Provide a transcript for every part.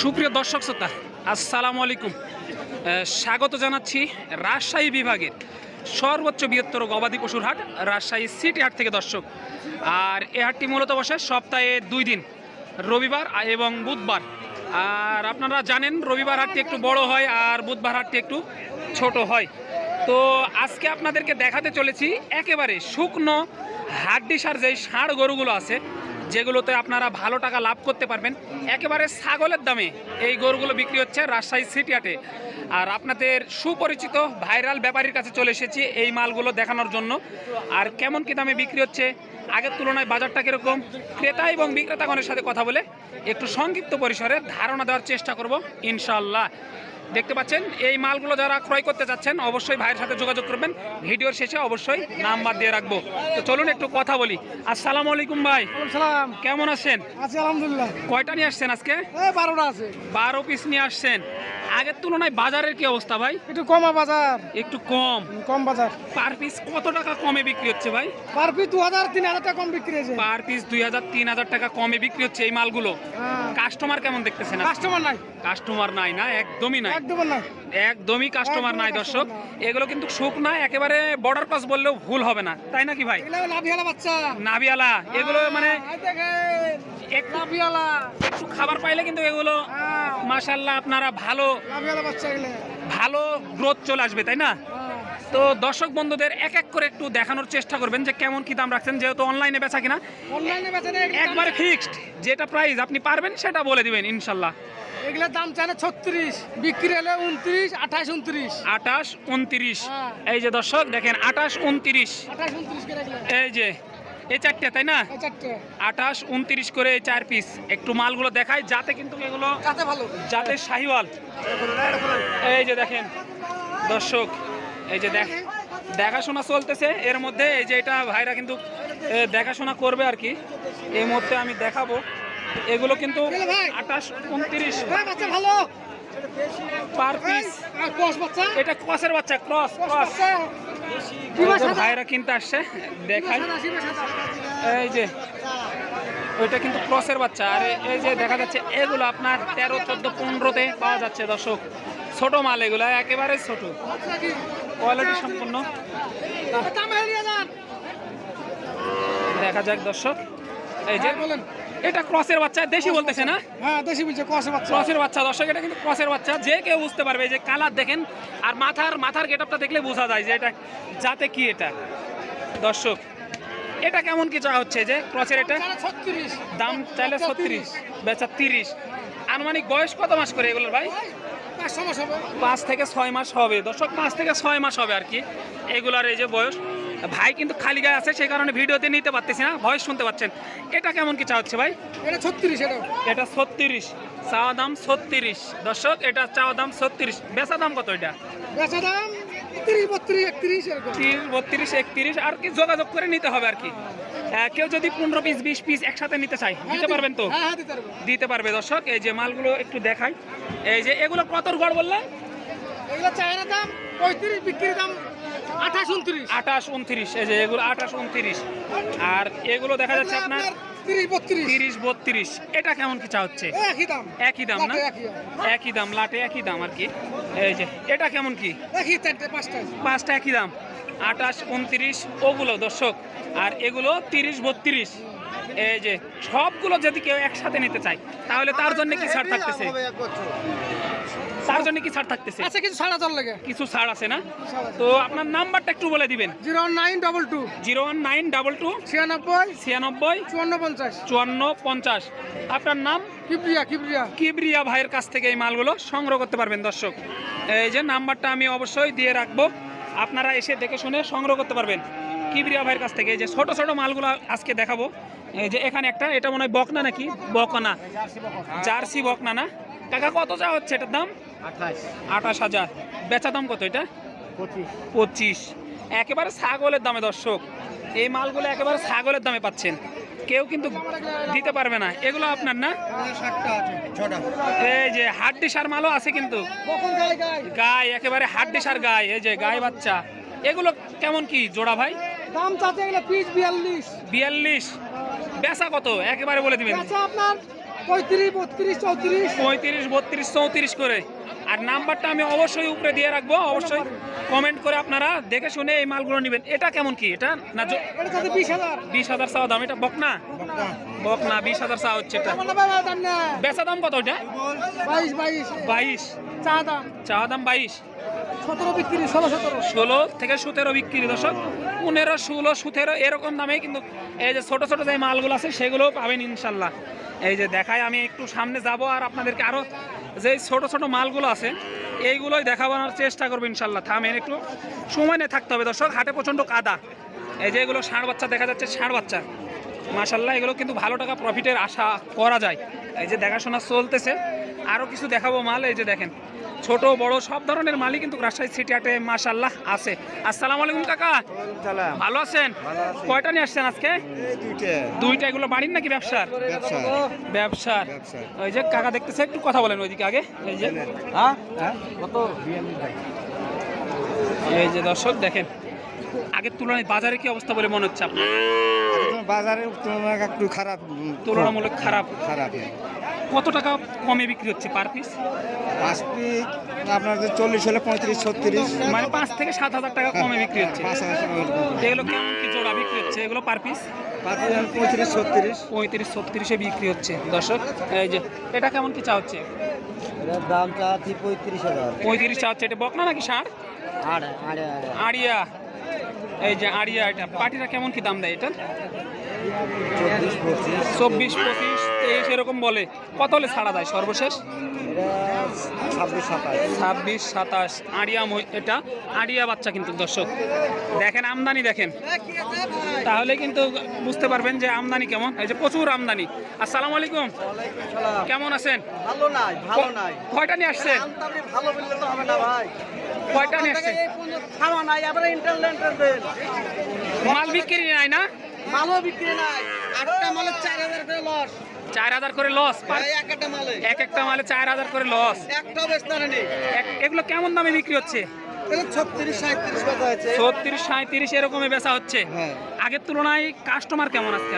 সুপ্রিয় দর্শক শ্রোতা, আসসালামু আলাইকুম। স্বাগত জানাচ্ছি রাজশাহী বিভাগের সর্বোচ্চ বৃহত্তর গবাদি পশুর হাট, রাজশাহী সিটি হাট থেকে দর্শক। আর এ হাটটি মূলত বসে সপ্তাহে দুই দিন, রবিবার এবং বুধবার। আর আপনারা জানেন, রবিবার হাটটি একটু বড় হয় আর বুধবার হাটটি একটু ছোট হয়। তো আজকে আপনাদেরকে দেখাতে চলেছি একেবারে শুকনো হাড্ডিসার যেই ষাঁড় গরুগুলো আছে যেগুলোতে আপনারা ভালো টাকা লাভ করতে পারবেন, একেবারে ছাগলের দামে এই গরুগুলো বিক্রি হচ্ছে রাজশাহী সিটি হাটে। আর আপনাদের সুপরিচিত ভাইরাল ব্যাপারীর কাছে চলে এসেছি এই মালগুলো দেখানোর জন্য। আর কেমন কি দামে বিক্রি হচ্ছে, আগের তুলনায় বাজারটা কীরকম? ক্রেতা এবং বিক্রেতাগণের সাথে কথা বলে একটু সংক্ষিপ্ত পরিসরে ধারণা দেওয়ার চেষ্টা করব ইনশাল্লাহ দেখতে পাচ্ছেন এই মালগুলো যারা ক্রয় করতে চাচ্ছেন অবশ্যই ভাইয়ের সাথে যোগাযোগ করবেন। ভিডিওর শেষে অবশ্যই নাম্বার দিয়ে রাখব। তো চলুন একটু কথা বলি। আসসালামু আলাইকুম ভাই। সালাম। কেমন আছেন? আছি আলহামদুলিল্লাহ। কয়টা নিয়ে আসছেন আজকে? বারোটা আছে। বারো পিস নিয়ে আসছেন। আগের তুলনায় বাজারের কি অবস্থা ভাই? একটু কমা বাজার। একটু কম। কম বাজার। পার পিস কত টাকা কমে বিক্রি হচ্ছে ভাই? পার পিস দু হাজার তিন হাজার টাকা কম বিক্রি হয়েছে। পার পিস দুই হাজার তিন হাজার টাকা কমে বিক্রি হচ্ছে এই মালগুলো। হ্যাঁ। কাস্টমার কেমন দেখতেছেন? কাস্টমার নাই। কাস্টমার নাই না একদমই নাই। একদম নাই। একদমই কাস্টমার নাই দর্শক। এগুলো কিন্তু শুকনা একেবারে বর্ডার পাস বললেও ভুল হবে না। তাই নাকি ভাই? নাবিয়ালা এগুলো মানে হ্যাঁ, দেখেন, একটু খাবার পাইলে কিন্তু এগুলো হ্যাঁ, মাশাল্লাহ আপনারা ভালো ভালো গ্রোথ চলে আসবে তাই না? হ্যাঁ। তো দর্শক বন্ধুদের এক এক করে একটু দেখানোর চেষ্টা করবেন যে কেমন কি দাম রাখছেন যেহেতু অনলাইনে বেচা কিনা। অনলাইনে বেচেন একবারে ফিক্সড যেটা প্রাইস আপনি পারবেন সেটা বলে দিবেন ইনশাল্লাহ এগুলোর দাম চায় ছত্রিশ বিক্রি হলে উনত্রিশ আঠাশ উনত্রিশ। আটাশ উনত্রিশ। হ্যাঁ। এই যে দর্শক দেখেন আঠাশ উনত্রিশ। এই যে এই চারটে তাই না? আটাশ উনত্রিশ করে এই চার পিস একটু মালগুলো দেখায় যাতে কিন্তু এগুলো যাতে শাহিওয়াল। এই যে দেখেন দর্শক এই যে দেখ দেখাশোনা চলতেছে। এর মধ্যে এই যে এটা ভাইরা কিন্তু দেখাশোনা করবে আর কি। এই মুহূর্তে আমি দেখাবো। এগুলো কিন্তু আঠাশ উনত্রিশ পার পিস এটা ক্রসের বাচ্চা ক্রস ক্রস ভাইরা কিনতে আসছে দেখাই। এই যে ওইটা কিন্তু ক্রসের বাচ্চা আর এই যে দেখা যাচ্ছে এগুলো আপনার তেরো চোদ্দ পনেরোতে পাওয়া যাচ্ছে দর্শক ছোট মাল এগুলো একেবারে ছোট কোয়ালিটি সম্পূর্ণ। দেখা যাক দর্শক এই যে বলেন। এটা ক্রসের বাচ্চা দেশি বলতেছে না? হ্যাঁ দেশি বলছে ক্রসের বাচ্চা। ক্রসের বাচ্চা দর্শক এটা কিন্তু ক্রসের বাচ্চা। যে কেউ বুঝতে পারবে এই যে কালার দেখেন আর মাথার মাথার গেটআপটা দেখলে বোঝা যায় যে এটা যাতে কি এটা। দর্শক এটা কেমন কি চাওয়া হচ্ছে যে ক্রসের এটা? ছত্রিশ। দাম চাইলে ছত্রিশ বেচা তিরিশ। আনুমানিক বয়স কত মাস করে এগুলোর ভাই? পাঁচ থেকে ছয় মাস হবে। দর্শক পাঁচ থেকে ছয় মাস হবে আর কি। এগুলার এই যে বয়স ভাই কিন্তু খালি গায়ে আছে সেই কারণে ভিডিওতে নিতে পারতেছি না ভয়েস শুনতে পাচ্ছেন। এটা কেমন কি চা হচ্ছে ভাই? এটা ছত্রিশ এটা এটা ছত্রিশ চাওয়া দাম ছত্রিশ। দর্শক এটা চাওয়া দাম ছত্রিশ। বেচা দাম কত এটা? বেচা দাম তিরিশ বত্রিশ একত্রিশ তিরিশ বত্রিশ একত্রিশ আর কি যোগাযোগ করে নিতে হবে আর কি। আহ, কেউ যদি পনেরো পিস বিশ পিস একসাথে নিতে চায় দিতে পারবেন তো? হ্যাঁ হ্যাঁ দিতে পারবে। দর্শক এই যে মালগুলো একটু দেখাই। এই যে এগুলো কত গড় বললেন এগুলো চায়না দাম পঁয়ত্রিশ বিক্রির দাম আঠাশ উনত্রিশ। আঠাশ উনত্রিশ। এই যে এগুলো আঠাশ উনত্রিশ। আর এগুলো দেখা যাচ্ছে আপনার তিরিশ বত্রিশ। তিরিশ বত্রিশ। এটা কেমন কি চা হচ্ছে? একই দাম। একই দাম না? একই দাম। লাটে একই দাম আর কি। এই যে এটা কেমন কি? একই পাঁচটা পাঁচটা একই দাম। আঠাশ উনত্রিশ ওগুলো দর্শক। আর এগুলো তিরিশ বত্রিশ। এই যে সবগুলো যদি কেউ একসাথে নিতে চায় তাহলে তার জন্য কি ছাড় থাকতেছে? তার জন্য কি ছাড় থাকতেছে? আচ্ছা কিছু সাড়ে চার লাগে? কিছু ছাড় আছে না? তো আপনার নাম্বারটা একটু বলে দিবেন। Zero nine double two. Zero one nine double two. ছিয়ানব্বই। ছিয়ানব্বই। চুয়ান্ন পঞ্চাশ। চুয়ান্ন পঞ্চাশ। আপনার নাম? কিবরিয়া কিবরিয়া। কিবরিয়া ভাইয়ের কাছ থেকে এই মালগুলো সংগ্রহ করতে পারবেন দর্শক। এই যে নাম্বারটা আমি অবশ্যই দিয়ে রাখব। আপনারা এসে দেখে শুনে সংগ্রহ করতে পারবেন। কিবরিয়া ভাইয়ের কাছ থেকে যে ছোট ছোট মালগুলো আজকে দেখাবো। যে এখানে একটা এটা মনে হয় বকনা নাকি? বকনা। জার্সি বকনা না? কাকা কত যা হচ্ছে এটার দাম? আঠাশ। হাজার। বেচা দাম কত এটা? পঁচিশ। একেবারে ছাগলের দামে দর্শক। এই মালগুলো একেবারে ছাগলের দামে পাচ্ছেন। কেউ কিন্তু দিতে পারবে না। এগুলো আপনার না? এই যে হাড্ডি সার মালও আছে কিন্তু। গায়ে একেবারে হাড্ডি সার গায়ে এই যে গায়ে বাচ্চা। এগুলো কেমন কি জোড়া ভাই? দাম চাচ্ছে এগুলো পিস বিয়াল্লিশ। বিয়াল্লিশ। বেচা কত? একেবারে বলে দিবেন। আপনার পঁয়ত্রিশ বত্রিশ চৌত্রিশ। পঁয়ত্রিশ বত্রিশ চৌত্রিশ করে। আর নাম্বারটা আমি অবশ্যই উপরে দিয়ে রাখব অবশ্যই। কমেন্ট করে আপনারা দেখে শুনে এই মালগুলো নেবেন। এটা কেমন কি? এটা না বিশ হাজার। চাওয়া দাম। এটা বকনা? বকনা। বিশ হাজার চাওয়া হচ্ছে এটা। বেচা দাম কত এটা? বাইশ চা চাওয়া দাম। বাইশ। ষোলো থেকে সতেরো বিক্রি দর্শক। পনেরো ষোলো সতেরো এরকম দামে কিন্তু এই যে ছোট ছোট যে মালগুলো আছে সেগুলো পাবেন ইনশাল্লাহ। এই যে দেখায় আমি একটু সামনে যাব আর আপনাদেরকে আরও যে ছোট ছোট মালগুলো আছে এইগুলোই দেখাবার চেষ্টা করব ইনশাল্লাহ। থামেন একটু। সময় নিয়ে থাকতে হবে দর্শক। হাটে প্রচণ্ড কাদা। এই যে এগুলো ষাঁড় বাচ্চা দেখা যাচ্ছে, ষাঁড় বাচ্চা। মাশাল্লাহ এগুলো কিন্তু ভালো টাকা প্রফিটের আশা করা যায়। এই যে দেখাশোনা চলতেছে আরও কিছু দেখাবো মাল এই যে দেখেন ছোট বড় সব ধরনের মালই কিন্তু রাজশাহী সিটি হাটে মাশাল্লাহ আছে। আসসালামু আলাইকুম কাকা। ভালো আছেন? কয়টা নিয়ে আসছেন আজকে? দুইটা। এগুলো বাড়ির নাকি ব্যবসার? ব্যবসার। ওই যে কাকা দেখতেছে একটু কথা বলেন ওইদিকে আগে। এই যে হ্যাঁ? এই যে দর্শক দেখেন আগের তুলনায় বাজারে কি অবস্থা বলে মনে হচ্ছে আপনার? বাজারের তুলনায় একটু খারাপ তুলনামূলক খারাপ। খারাপ। কত টাকা কমে বিক্রি হচ্ছে পার পিস পাঁচ পিস আপনার চল্লিশ হলে পঁয়ত্রিশ ছত্রিশ। মানে পাঁচ থেকে সাত হাজার টাকা কমে বিক্রি হচ্ছে। এগুলো কেমন কি জোড়া বিক্রি হচ্ছে? এগুলো পার পিস পঁয়ত্রিশ ছত্রিশ। পঁয়ত্রিশ ছত্রিশে বিক্রি হচ্ছে। দর্শক এই যে এটা কেমন কি চা হচ্ছে? দাম চাচ্ছি পঁয়ত্রিশ হাজার। পঁয়ত্রিশ চা হচ্ছে। এটা বকনা নাকি আড়ে আড়িয়া। এই যে আড়িয়া এটা পাটিরা কেমন কি দাম দেয় এটার চব্বিশ পঁচিশ। তেইশ এরকম বলে। কত হলে ছাড়া দেয় সর্বশেষ? ছাব্বিশ সাতাশ। আড়িয়া এটা আড়িয়া বাচ্চা কিন্তু দর্শক। দেখেন আমদানি দেখেন। তাহলে কিন্তু বুঝতে পারবেন যে আমদানি কেমন। এই যে প্রচুর আমদানি। আসসালামু আলাইকুম। কেমন আছেন? ভালো নাই ভালো নাই। কয়টা নিয়ে আসছেন? ভালো বললে তো হবে না ভাই। কয়টা নিয়ে আসছেন খাওয়া নাই আবার মাল বিক্রি নাই না? মালও বিক্রি নাই আটটা মালের চার হাজার করে লস চার হাজার করে লস এক একটা মালে। চার হাজার করে লস নেই এগুলো কেমন দামে বিক্রি হচ্ছে? ছত্রিশ সাঁত্রিশ এরকমই বেচা হচ্ছে? হ্যাঁ। আগের তুলনায় কাস্টমার কেমন আজকে?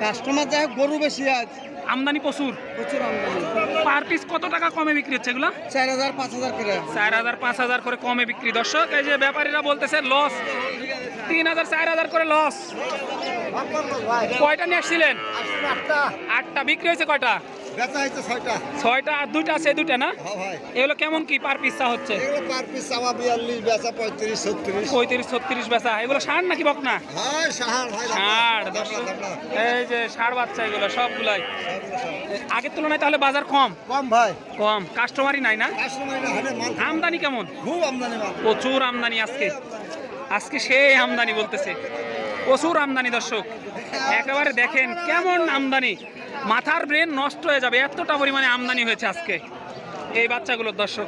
কাস্টমার যাই হোক গরু বেশি আজ। আমদানি প্রচুর। প্রচুর আমদানি। পার পিস কত টাকা কমে বিক্রি হচ্ছে এগুলো? চার হাজার পাঁচ হাজার করে। চার হাজার পাঁচ হাজার করে কমে বিক্রি। দর্শক এই যে ব্যাপারীরা বলতেছে লস তিন হাজার চার হাজার করে লস কয়টা নিয়ে আসছিলেন? আটটা। বিক্রি হয়েছে কয়টা? বেচা হয়েছে ছয়টা। ছয়টা আর দুইটা আছে দুইটা না? হ্যাঁ ভাই। এগুলো কেমন কি পার পিস হচ্ছে? এগুলো পার পিস চাওয়া বিয়াল্লিশ বেচা পঁয়ত্রিশ ছত্রিশ। পঁয়ত্রিশ ছত্রিশ বেচা। এগুলো ষাঁড় নাকি বকনা? হ্যাঁ ভাই ষাঁড় এই যে ষাঁড় বাচ্চা এগুলো সবগুলাই। আগের তুলনায় তাহলে বাজার কম? কম ভাই। কম। কাস্টমারই নাই না? আমদানি কেমন? খুব আমদানি প্রচুর আমদানি আজকে। আজকে সেই আমদানি বলতেছে। প্রচুর আমদানি দর্শক। একেবারে দেখেন কেমন আমদানি। মাথার ব্রেন নষ্ট হয়ে যাবে এতটা পরিমাণে আমদানি হয়েছে আজকে। এই বাচ্চাগুলোর দর্শক।